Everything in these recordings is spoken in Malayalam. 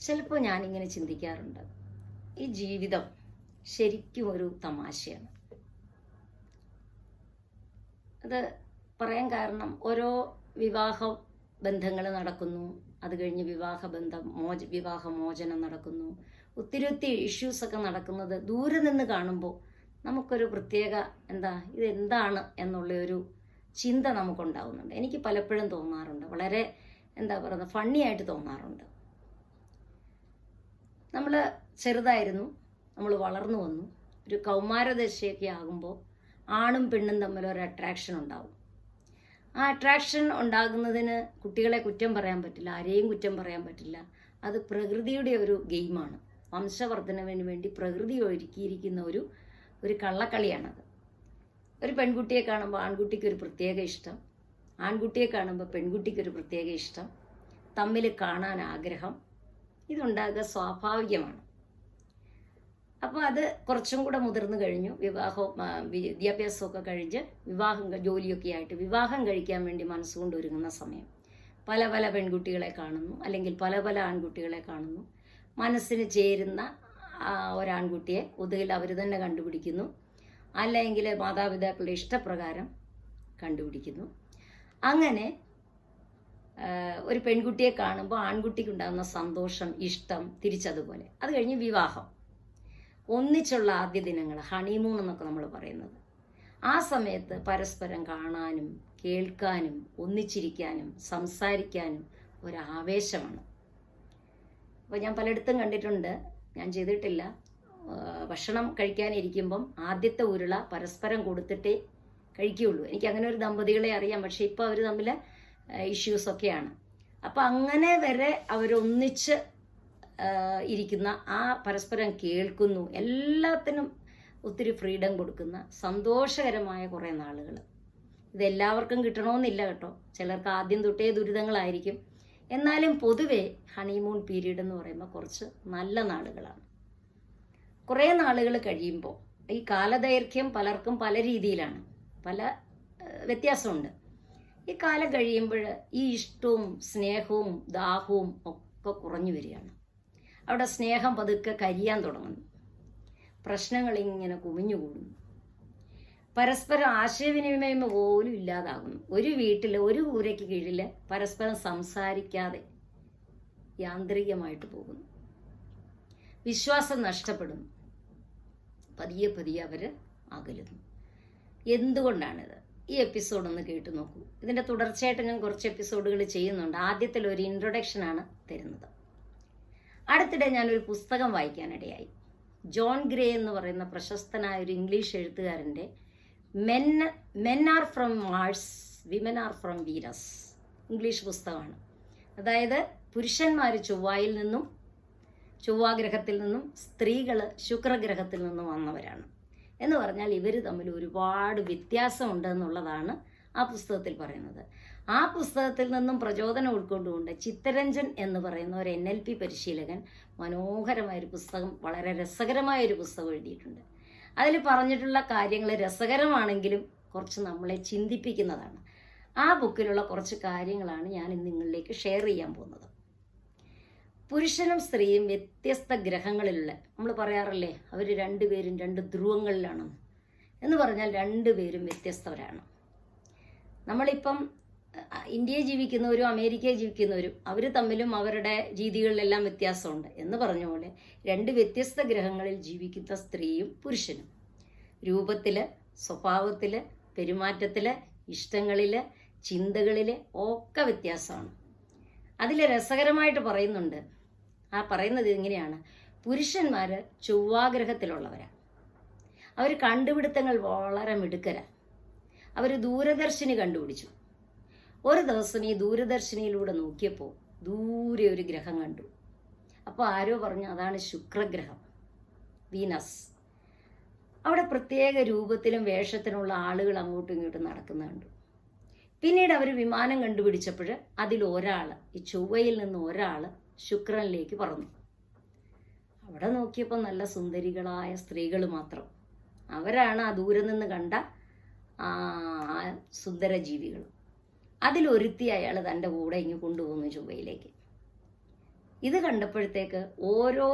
ചിലപ്പോൾ ഞാനിങ്ങനെ ചിന്തിക്കാറുണ്ട്. ഈ ജീവിതം ശരിക്കും ഒരു തമാശയാണ്. അത് പറയാൻ കാരണം ഓരോ വിവാഹ ബന്ധങ്ങൾ നടക്കുന്നു. അത് കഴിഞ്ഞ് വിവാഹ ബന്ധം മോച വിവാഹ മോചനം നടക്കുന്നു. ഒത്തിരി ഒത്തിരി ഇഷ്യൂസൊക്കെ നടക്കുന്നത് ദൂരെ നിന്ന് കാണുമ്പോൾ നമുക്കൊരു പ്രത്യേക എന്താ ഇതെന്താണ് എന്നുള്ള ഒരു ചിന്ത നമുക്കുണ്ടാവുന്നുണ്ട്. എനിക്ക് പലപ്പോഴും തോന്നാറുണ്ട്. വളരെ എന്താ പറയുക ഫണ്ണി ആയിട്ട് തോന്നാറുണ്ട്. നമ്മൾ ചെറുതായിരുന്നു. നമ്മൾ വളർന്നു വന്നു. ഒരു കൗമാരദശയൊക്കെ ആകുമ്പോൾ ആണും പെണ്ണും തമ്മിൽ ഒരു അട്രാക്ഷൻ ഉണ്ടാവും. ആ അട്രാക്ഷൻ ഉണ്ടാകുന്നതിന് കുട്ടികളെ കുറ്റം പറയാൻ പറ്റില്ല. ആരെയും കുറ്റം പറയാൻ പറ്റില്ല. അത് പ്രകൃതിയുടെ ഒരു ഗെയിമാണ് വംശവർദ്ധനവിന് വേണ്ടി പ്രകൃതി ഒരുക്കിയിരിക്കുന്ന ഒരു ഒരു കള്ളക്കളിയാണത്. ഒരു പെൺകുട്ടിയെ കാണുമ്പോൾ ആൺകുട്ടിക്ക് ഒരു പ്രത്യേക ഇഷ്ടം. ആൺകുട്ടിയെ കാണുമ്പോൾ പെൺകുട്ടിക്ക് ഒരു പ്രത്യേക ഇഷ്ടം. തമ്മിൽ കാണാൻ ആഗ്രഹം. ഇതുണ്ടാകുക സ്വാഭാവികമാണ്. അപ്പോൾ അത് കുറച്ചും കൂടെ മുതിർന്നു കഴിഞ്ഞു. വിവാഹവും വിദ്യാഭ്യാസമൊക്കെ കഴിഞ്ഞ് വിവാഹം ജോലിയൊക്കെ ആയിട്ട് വിവാഹം കഴിക്കാൻ വേണ്ടി മനസ്സുകൊണ്ട് ഒരുങ്ങുന്ന സമയം. പല പല പെൺകുട്ടികളെ കാണുന്നു അല്ലെങ്കിൽ പല പല ആൺകുട്ടികളെ കാണുന്നു. മനസ്സിന് ചേരുന്ന ഒരാൺകുട്ടിയെ ഒതുകിൽ അവർ തന്നെ കണ്ടുപിടിക്കുന്നു. അല്ലെങ്കിൽ മാതാപിതാക്കളുടെ ഇഷ്ടപ്രകാരം കണ്ടുപിടിക്കുന്നു. അങ്ങനെ ഒരു പെൺകുട്ടിയെ കാണുമ്പോൾ ആൺകുട്ടിക്ക് ഉണ്ടാകുന്ന സന്തോഷം ഇഷ്ടം തിരിച്ചതുപോലെ. അത് കഴിഞ്ഞ് വിവാഹം. ഒന്നിച്ചുള്ള ആദ്യ ദിനങ്ങൾ ഹണിമൂൺ എന്നൊക്കെ നമ്മൾ പറയുന്നത്. ആ സമയത്ത് പരസ്പരം കാണാനും കേൾക്കാനും ഒന്നിച്ചിരിക്കാനും സംസാരിക്കാനും ഒരാവേശമാണ് അപ്പോൾ ഞാൻ പലയിടത്തും കണ്ടിട്ടുണ്ട് ഞാൻ ചെയ്തിട്ടില്ല. ഭക്ഷണം കഴിക്കാനിരിക്കുമ്പം ആദ്യത്തെ ഉരുള പരസ്പരം കൊടുത്തിട്ടേ കഴിക്കുകയുള്ളൂ. എനിക്ക് അങ്ങനെ ഒരു ദമ്പതികളെ അറിയാം പക്ഷെ ഇപ്പോൾ അവർ തമ്മിൽ ഇഷ്യൂസൊക്കെയാണ് അപ്പം അങ്ങനെ വരെ അവരൊന്നിച്ച് ഇരിക്കുന്ന ആ പരസ്പരം കേൾക്കുന്നു എല്ലാത്തിനും ഒത്തിരി ഫ്രീഡം കൊടുക്കുന്ന സന്തോഷകരമായ കുറേ നാളുകൾ ഇതെല്ലാവർക്കും കിട്ടണമെന്നില്ല കേട്ടോ. ചിലർക്ക് ആദ്യം തൊട്ടേ ദുരിതങ്ങളായിരിക്കും. എന്നാലും പൊതുവെ ഹണിമൂൺ പീരീഡ് എന്ന് പറയുമ്പോൾ കുറച്ച് നല്ല നാളുകളാണ്. കുറേ നാളുകൾ കഴിയുമ്പോൾ ഈ കാലദൈർഘ്യം പലർക്കും പല രീതിയിലാണ്. പല വ്യത്യാസമുണ്ട്. ഈ കാലം കഴിയുമ്പോൾ ഈ ഇഷ്ടവും സ്നേഹവും ദാഹവും ഒക്കെ കുറഞ്ഞു വരികയാണ്. അവിടെ സ്നേഹം പതുക്കെ കരിയാൻ തുടങ്ങുന്നു. പ്രശ്നങ്ങൾ ഇങ്ങനെ കുമിഞ്ഞുകൂടുന്നു പരസ്പരം ആശയവിനിമയം പോലും ഇല്ലാതാകുന്നു. ഒരു വീട്ടിൽ ഒരു കൂരയ്ക്ക് കീഴിൽ പരസ്പരം സംസാരിക്കാതെ യാന്ത്രികമായിട്ട് പോകുന്നു. വിശ്വാസം നഷ്ടപ്പെടുന്നു. പതിയെ പതിയെ അവർ അകലുന്നു. എന്തുകൊണ്ടാണിത്? ഈ എപ്പിസോഡ് ഒന്ന് കേട്ടു നോക്കൂ. ഇതിന്റെ തുടർച്ചയായിട്ട് ഞാൻ കുറച്ച് എപ്പിസോഡുകൾ ചെയ്യുന്നുണ്ട്. ആദ്യത്തിൽ ഒരു ഇൻട്രൊഡക്ഷൻ ആണ് തരുന്നത്. അടുത്തിടെ ഞാനൊരു പുസ്തകം വായിക്കാനിടയായി. ജോൺ ഗ്രേ എന്ന് പറയുന്ന പ്രശസ്തനായ ഒരു ഇംഗ്ലീഷ് എഴുത്തുകാരന്റെ men men are from Mars women are from Venus English പുസ്തകമാണ്. അതായത് പുരുഷന്മാർ ചൊവ്വായിൽ നിന്നും ചൊവ്വാഗ്രഹത്തിൽ നിന്നും സ്ത്രീകൾ ശുക്രഗ്രഹത്തിൽ നിന്നും വന്നവരാണ്. എന്ന് പറഞ്ഞാൽ ഇവർ തമ്മിൽ ഒരുപാട് വ്യത്യാസമുണ്ട് എന്നുള്ളതാണ് ആ പുസ്തകത്തിൽ പറയുന്നത്. ആ പുസ്തകത്തിൽ നിന്നും പ്രചോദനം ഉൾക്കൊണ്ടുകൊണ്ട് ചിത്തരഞ്ജൻ എന്ന് പറയുന്ന ഒരു എൻ എൽ പി പരിശീലകൻ മനോഹരമായൊരു പുസ്തകം വളരെ രസകരമായ ഒരു പുസ്തകം എഴുതിയിട്ടുണ്ട്. അതിൽ പറഞ്ഞിട്ടുള്ള കാര്യങ്ങൾ രസകരമാണെങ്കിലും കുറച്ച് നമ്മളെ ചിന്തിപ്പിക്കുന്നതാണ്. ആ ബുക്കിലുള്ള കുറച്ച് കാര്യങ്ങളാണ് ഞാൻ നിങ്ങളിലേക്ക് ഷെയർ ചെയ്യാൻ പോകുന്നത്. പുരുഷനും സ്ത്രീയും വ്യത്യസ്ത ഗ്രഹങ്ങളിലുള്ള നമ്മൾ പറയാറില്ലേ അവർ രണ്ടുപേരും രണ്ട് ധ്രുവങ്ങളിലാണ്. എന്ന് പറഞ്ഞാൽ രണ്ടുപേരും വ്യത്യസ്തവരാണ് നമ്മളിപ്പം ഇന്ത്യയിൽ ജീവിക്കുന്നവരും അമേരിക്കയിൽ ജീവിക്കുന്നവരും അവർ തമ്മിലും അവരുടെ രീതികളിലെല്ലാം വ്യത്യാസമുണ്ട്. എന്ന് പറഞ്ഞ പോലെ രണ്ട് വ്യത്യസ്ത ഗ്രഹങ്ങളിൽ ജീവിക്കുന്ന സ്ത്രീയും പുരുഷനും. രൂപത്തിൽ സ്വഭാവത്തിൽ പെരുമാറ്റത്തിൽ ഇഷ്ടങ്ങളിൽ ചിന്തകളിൽ ഒക്കെ വ്യത്യാസമാണ്. അതിൽ രസകരമായിട്ട് പറയുന്നുണ്ട് ആ പറയുന്നത് ഇങ്ങനെയാണ്. പുരുഷന്മാർ ചൊവ്വാഗ്രഹത്തിലുള്ളവരാണ് അവർ കണ്ടുപിടുത്തങ്ങൾ വളരെ മിടുക്കരാണ് അവർ ദൂരദർശിനി കണ്ടുപിടിച്ചു. ഒരു ദിവസം ഈ ദൂരദർശിനിയിലൂടെ നോക്കിയപ്പോൾ ദൂരെ ഒരു ഗ്രഹം കണ്ടു. അപ്പോൾ ആരോ പറഞ്ഞു അതാണ് ശുക്രഗ്രഹം. വീനസ്. അവിടെ പ്രത്യേക രൂപത്തിലും വേഷത്തിനുള്ള ആളുകൾ അങ്ങോട്ടും ഇങ്ങോട്ടും നടക്കുന്ന കണ്ടു. പിന്നീട് അവർ വിമാനം കണ്ടുപിടിച്ചപ്പോൾ അതിൽ ഒരാൾ ഈ ചൊവ്വയിൽ നിന്ന് ഒരാൾ ശുക്രനിലേക്ക് പറന്നു. അവിടെ നോക്കിയപ്പോൾ നല്ല സുന്ദരികളായ സ്ത്രീകൾ മാത്രം. അവരാണ് ആ ദൂരെ നിന്ന് കണ്ട ആ സുന്ദര ജീവികൾ അതിലൊരുത്തി അയാൾ തന്റെ കൂടെ ഇങ്ങ് കൊണ്ടുപോകുന്നു ചൊവ്വയിലേക്ക്. ഇത് കണ്ടപ്പോഴത്തേക്ക് ഓരോ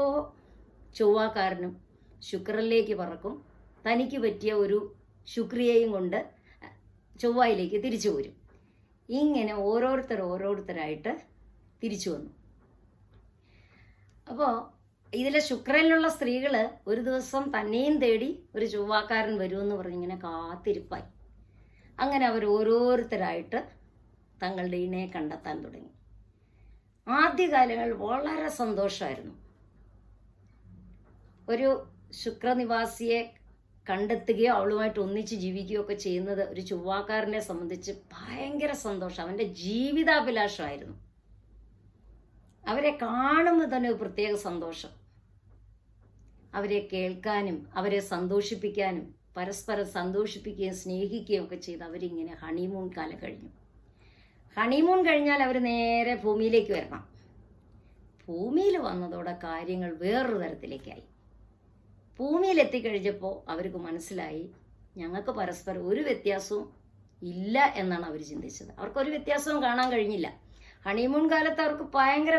ചൊവ്വാക്കാരനും ശുക്രനിലേക്ക് പറക്കും. തനിക്ക് പറ്റിയ ഒരു ശുക്രിയയും കൊണ്ട് ചൊവ്വായിലേക്ക് തിരിച്ചു വരും. ഇങ്ങനെ ഓരോരുത്തർ ഓരോരുത്തരായിട്ട് തിരിച്ചു വന്നു. അപ്പോൾ ഇതിലെ ശുക്രനിലുള്ള സ്ത്രീകൾ ഒരു ദിവസം തന്നെയും തേടി ഒരു ചൊവ്വാക്കാരൻ വരുമെന്ന് പറഞ്ഞിങ്ങനെ കാത്തിരിപ്പായി. അങ്ങനെ അവർ ഓരോരുത്തരായിട്ട് തങ്ങളുടെ ഇണയെ കണ്ടെത്താൻ തുടങ്ങി. ആദ്യകാലങ്ങൾ വളരെ സന്തോഷമായിരുന്നു. ഒരു ശുക്രനിവാസിയെ കണ്ടെത്തുകയോ അവളുമായിട്ട് ഒന്നിച്ച് ജീവിക്കുകയോ ഒക്കെ ചെയ്യുന്നത് ഒരു ചൊവ്വാക്കാരനെ സംബന്ധിച്ച് ഭയങ്കര സന്തോഷം. അവന്റെ ജീവിതാഭിലാഷമായിരുന്നു. അവരെ കാണുമ്പോൾ തന്നെ ഒരു പ്രത്യേക സന്തോഷം. അവരെ കേൾക്കാനും അവരെ സന്തോഷിപ്പിക്കാനും പരസ്പരം സന്തോഷിപ്പിക്കുകയും സ്നേഹിക്കുകയും ഒക്കെ ചെയ്ത് അവരിങ്ങനെ ഹണിമൂൺ കാലം കഴിഞ്ഞു. ഹണിമൂൺ കഴിഞ്ഞാൽ അവർ നേരെ ഭൂമിയിലേക്ക് വരണം. ഭൂമിയിൽ വന്നതോടെ കാര്യങ്ങൾ വേറൊരു തരത്തിലേക്കായി. ഭൂമിയിൽ എത്തിക്കഴിഞ്ഞപ്പോൾ അവർക്ക് മനസ്സിലായി ഞങ്ങൾക്ക് പരസ്പരം ഒരു വ്യത്യാസവും ഇല്ല എന്നാണ് അവർ ചിന്തിച്ചത്. അവർക്കൊരു വ്യത്യാസവും കാണാൻ കഴിഞ്ഞില്ല. ഹണിമൂൺ കാലത്ത് അവർക്ക് ഭയങ്കര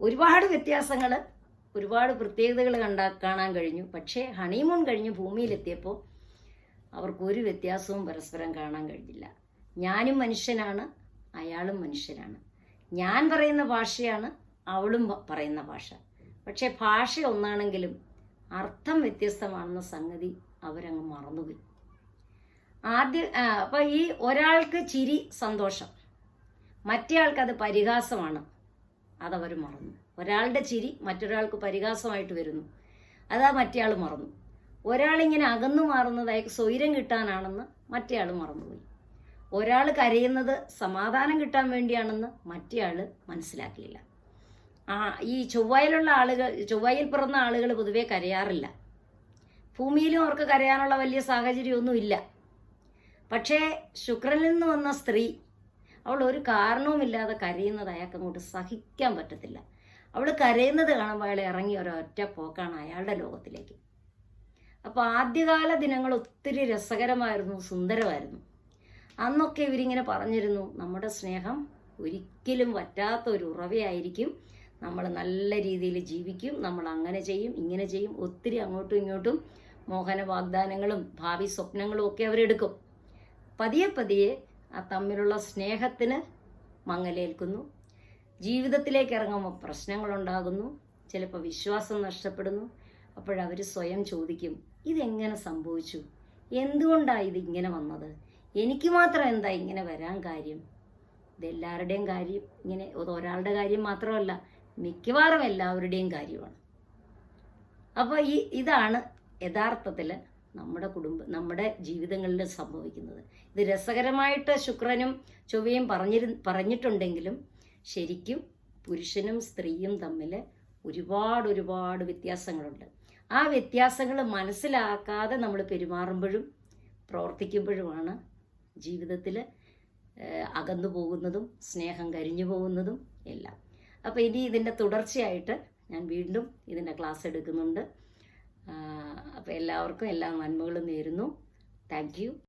ഒരുപാട് വ്യത്യാസങ്ങൾ ഒരുപാട് പ്രത്യേകതകൾ കണ്ടാ കാണാൻ കഴിഞ്ഞു. പക്ഷേ ഹണിമൂൺ കഴിഞ്ഞ് ഭൂമിയിലെത്തിയപ്പോൾ അവർക്ക് ഒരു വ്യത്യാസവും പരസ്പരം കാണാൻ കഴിഞ്ഞില്ല. ഞാനും മനുഷ്യനാണ് അയാളും മനുഷ്യനാണ് ഞാൻ പറയുന്ന ഭാഷയാണ് അവളും പറയുന്ന ഭാഷ. പക്ഷേ ഭാഷ ഒന്നാണെങ്കിലും അർത്ഥം വ്യത്യസ്തമാണെന്ന സംഗതി അവരങ്ങ് മറന്നുപോയി. ആദ്യ അപ്പം ഈ ഒരാൾക്ക് ചിരി സന്തോഷം. മറ്റേയാൾക്ക് അത് പരിഹാസമാണ്. അതവർ മറന്നു. ഒരാളുടെ ചിരി മറ്റൊരാൾക്ക് പരിഹാസമായിട്ട് വരുന്നു. അതാ മറ്റേയാൾ മറന്നു. ഒരാളിങ്ങനെ അകന്നു മാറുന്നത് അയാൾക്ക് സ്വൈരം കിട്ടാനാണെന്ന് മറ്റേയാൾ മറന്നുപോയി. ഒരാൾ കരയുന്നത് സമാധാനം കിട്ടാൻ വേണ്ടിയാണെന്ന് മറ്റേയാൾ മനസ്സിലാക്കിയില്ല. ആ ഈ ചൊവ്വയിലുള്ള ആളുകൾ ചൊവ്വയിൽ പിറന്ന ആളുകൾ പൊതുവേ കരയാറില്ല. ഭൂമിയിലും അവർക്ക് കരയാനുള്ള വലിയ സാഹചര്യമൊന്നുമില്ല. പക്ഷേ ശുക്രനിൽ നിന്ന് വന്ന സ്ത്രീ അവൾ ഒരു കാരണവുമില്ലാതെ കരയുന്നത് അയാൾക്ക് അങ്ങോട്ട് സഹിക്കാൻ പറ്റത്തില്ല. അവൾ കരയുന്നത് കാണുമ്പോൾ അയാൾ ഇറങ്ങി ഒരൊറ്റ പോക്കാണ് അയാളുടെ ലോകത്തിലേക്ക്. അപ്പോൾ ആദ്യകാല ദിനങ്ങൾ ഒത്തിരി രസകരമായിരുന്നു സുന്ദരമായിരുന്നു. അന്നൊക്കെ ഇവരിങ്ങനെ പറഞ്ഞിരുന്നു നമ്മുടെ സ്നേഹം ഒരിക്കലും വറ്റാത്ത ഒരു ഉറവയായിരിക്കും. നമ്മൾ നല്ല രീതിയിൽ ജീവിക്കും നമ്മൾ അങ്ങനെ ചെയ്യും ഇങ്ങനെ ചെയ്യും ഒത്തിരി അങ്ങോട്ടും ഇങ്ങോട്ടും മോഹന വാഗ്ദാനങ്ങളും ഭാവി സ്വപ്നങ്ങളും ഒക്കെ അവരെടുക്കും. പതിയെ പതിയെ ആ തമ്മിലുള്ള സ്നേഹത്തിന് മങ്ങലേൽക്കുന്നു. ജീവിതത്തിലേക്ക് ഇറങ്ങുമ്പോൾ പ്രശ്നങ്ങളുണ്ടാകുന്നു. ചിലപ്പോൾ വിശ്വാസം നഷ്ടപ്പെടുന്നു. അപ്പോഴവർ സ്വയം ചോദിക്കും ഇതെങ്ങനെ സംഭവിച്ചു? എന്തുകൊണ്ടാണ് ഇത് ഇങ്ങനെ വന്നത്? എനിക്ക് മാത്രം എന്താ ഇങ്ങനെ വരാൻ കാര്യം? ഇതെല്ലാവരുടെയും കാര്യം. ഇങ്ങനെ ഒരാളുടെ കാര്യം മാത്രമല്ല മിക്കവാറും എല്ലാവരുടെയും കാര്യമാണ്. അപ്പോൾ ഈ ഇതാണ് യഥാർത്ഥത്തിൽ നമ്മുടെ കുടുംബ നമ്മുടെ ജീവിതങ്ങളിൽ സംഭവിക്കുന്നത്. ഇത് രസകരമായിട്ട് ശുക്രനും ചൊവ്വയും പറഞ്ഞിരു പറഞ്ഞിട്ടുണ്ടെങ്കിലും ശരിക്കും പുരുഷനും സ്ത്രീയും തമ്മിൽ ഒരുപാട് ഒരുപാട് വ്യത്യാസങ്ങളുണ്ട്. ആ വ്യത്യാസങ്ങൾ മനസ്സിലാക്കാതെ നമ്മൾ പെരുമാറുമ്പോഴും പ്രവർത്തിക്കുമ്പോഴുമാണ് ജീവിതത്തിൽ അകന്നു പോകുന്നതും സ്നേഹം കരിഞ്ഞു പോകുന്നതും എല്ലാം. അപ്പോൾ ഇനി ഇതിന്റെ തുടർച്ചയായിട്ട് ഞാൻ വീണ്ടും ഇതിന്റെ ക്ലാസ് എടുക്കുന്നുണ്ട്. അപ്പോൾ എല്ലാവർക്കും എല്ലാ നന്മകളും നേരുന്നു. താങ്ക്